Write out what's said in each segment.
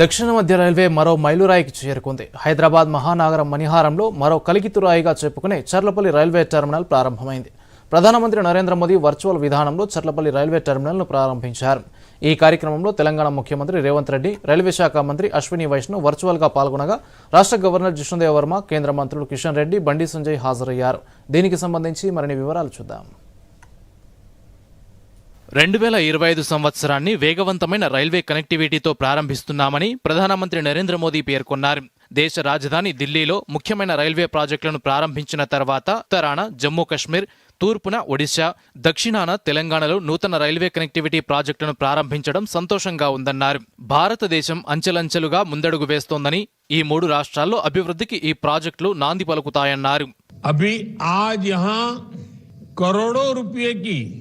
దక్షిణ మధ్య రైల్వే మరో మైలురాయికి చేరుకుంది. హైదరాబాద్ మహానగరం మణిహారంలో మరో కలికితురాయిగా చెప్పుకునే చర్లపల్లి రైల్వే టెర్మినల్ ప్రారంభమైంది. ప్రధానమంత్రి నరేంద్ర మోదీ వర్చువల్ విధానంలో చర్లపల్లి రైల్వే టెర్మినల్ను ప్రారంభించారు. ఈ కార్యక్రమంలో తెలంగాణ ముఖ్యమంత్రి రేవంత్ రెడ్డి రైల్వే శాఖ మంత్రి అశ్విని వైష్ణవ్ వర్చువల్గా పాల్గొనగా రాష్ట్ర గవర్నర్ జిష్ణుదేవ్ వర్మ కేంద్ర మంత్రులు కిషన్ రెడ్డి బండి సంజయ్ హాజరయ్యారు. దీనికి సంబంధించి మరిన్ని వివరాలు చూద్దాం. రెండు వేల ఇరవై ఐదు సంవత్సరాన్ని వేగవంతమైన రైల్వే కనెక్టివిటీతో ప్రారంభిస్తున్నామని ప్రధానమంత్రి నరేంద్ర మోదీ పేర్కొన్నారు. దేశ రాజధాని ఢిల్లీలో ముఖ్యమైన రైల్వే ప్రాజెక్టులను ప్రారంభించిన తర్వాత ఉత్తరాన జమ్మూ కశ్మీర్ తూర్పున ఒడిశా దక్షిణాన తెలంగాణలో నూతన రైల్వే కనెక్టివిటీ ప్రాజెక్టులను ప్రారంభించడం సంతోషంగా ఉందన్నారు. భారతదేశం అంచెలంచెలుగా ముందడుగు వేస్తోందని ఈ మూడు రాష్ట్రాల్లో అభివృద్ధికి ఈ ప్రాజెక్టులు నాంది పలుకుతాయన్నారు. అభి ఆజ్ యహా కరోడో రూపాయకి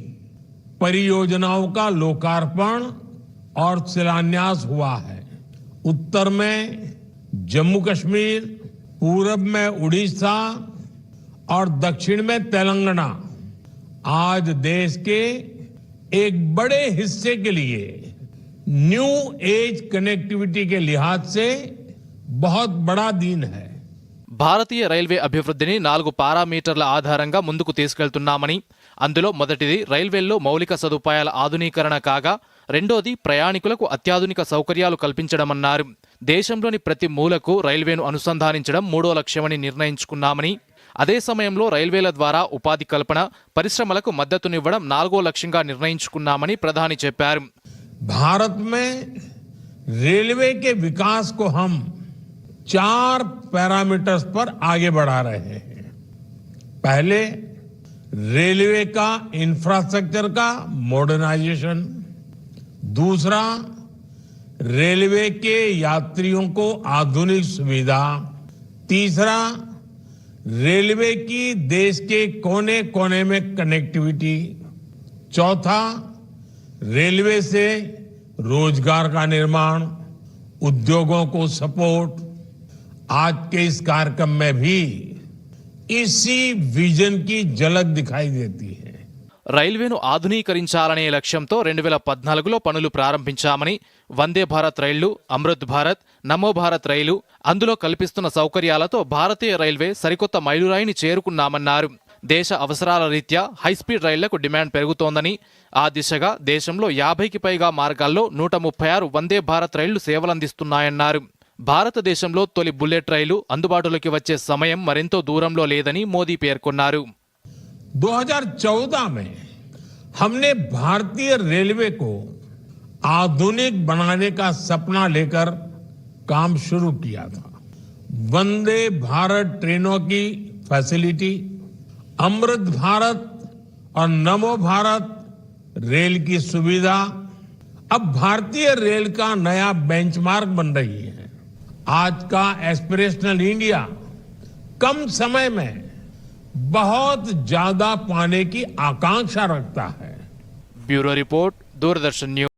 परियोजनाओं का लोकार्पण और शिलान्यास हुआ है। उत्तर में जम्मू कश्मीर, पूरब में उड़ीसा और दक्षिण में तेलंगाना। आज देश के एक बड़े हिस्से के लिए न्यू एज कनेक्टिविटी के लिहाज से बहुत बड़ा दिन है। భారతీయ రైల్వే అభివృద్ధిని నాలుగు పారామీటర్ల ఆధారంగా ముందుకు తీసుకెళ్తున్నామని అందులో మొదటిది రైల్వేల్లో మౌలిక సదుపాయాల ఆధునీకరణ కాగా రెండోది ప్రయాణికులకు అత్యాధునిక సౌకర్యాలు కల్పించడమన్నారు. దేశంలోని ప్రతి మూలకు రైల్వేను అనుసంధానించడం మూడో లక్ష్యమని నిర్ణయించుకున్నామని అదే సమయంలో రైల్వేల ద్వారా ఉపాధి కల్పన పరిశ్రమలకు మద్దతునివ్వడం నాలుగో లక్ష్యంగా నిర్ణయించుకున్నామని ప్రధాని చెప్పారు. భారత్ మే రేల్వే కే వికాస్ కో హమ్ चार पैरामीटर्स पर आगे बढ़ा रहे हैं। पहले रेलवे का इंफ्रास्ट्रक्चर का मॉडर्नाइजेशन, दूसरा रेलवे के यात्रियों को आधुनिक सुविधा, तीसरा रेलवे की देश के कोने कोने में कनेक्टिविटी, चौथा रेलवे से रोज़गार का निर्माण, उद्योगों को सपोर्ट आज के इस कार्यक्रम में भी इसी विजन की झलक दिखाई देती है రైల్వేను ఆధునీకరించాలనే లక్ష్యంతో రెండు వేల పద్నాలుగులో పనులు ప్రారంభించామని వందే భారత్ రైళ్లు అమృత్ భారత్ నమో భారత్ రైలు అందులో కల్పిస్తున్న సౌకర్యాలతో భారతీయ రైల్వే సరికొత్త మైలురాయిని చేరుకున్నామన్నారు దేశ అవసరాల రీత్యా హైస్పీడ్ రైళ్లకు డిమాండ్ పెరుగుతోందని ఆ దిశగా దేశంలో యాభైకి పైగా మార్గాల్లో నూట ముప్పై ఆరు వందే భారత్ రైళ్లు సేవలందిస్తున్నాయన్నారు భారతదేశంలో తొలి బుల్లెట్ రైలు అందుబాటులోకి వచ్చే సమయం మరెంతో దూరంలో లేదని మోదీ పేర్కొన్నారు 2014 में हमने भारतीय रेलवे को आधुनिक बनाने का सपना लेकर काम शुरू किया था वंदे भारत ट्रेनों की फैसिलिटी अमृत भारत और नमो भारत रेल की सुविधा अब भारतीय रेल का नया बेंचमार्क बन रही है आज का एस्पिरेशनल इंडिया कम समय में बहुत ज़्यादा पाने की आकांक्षा रखता है। Bureau report, Doordarshan news.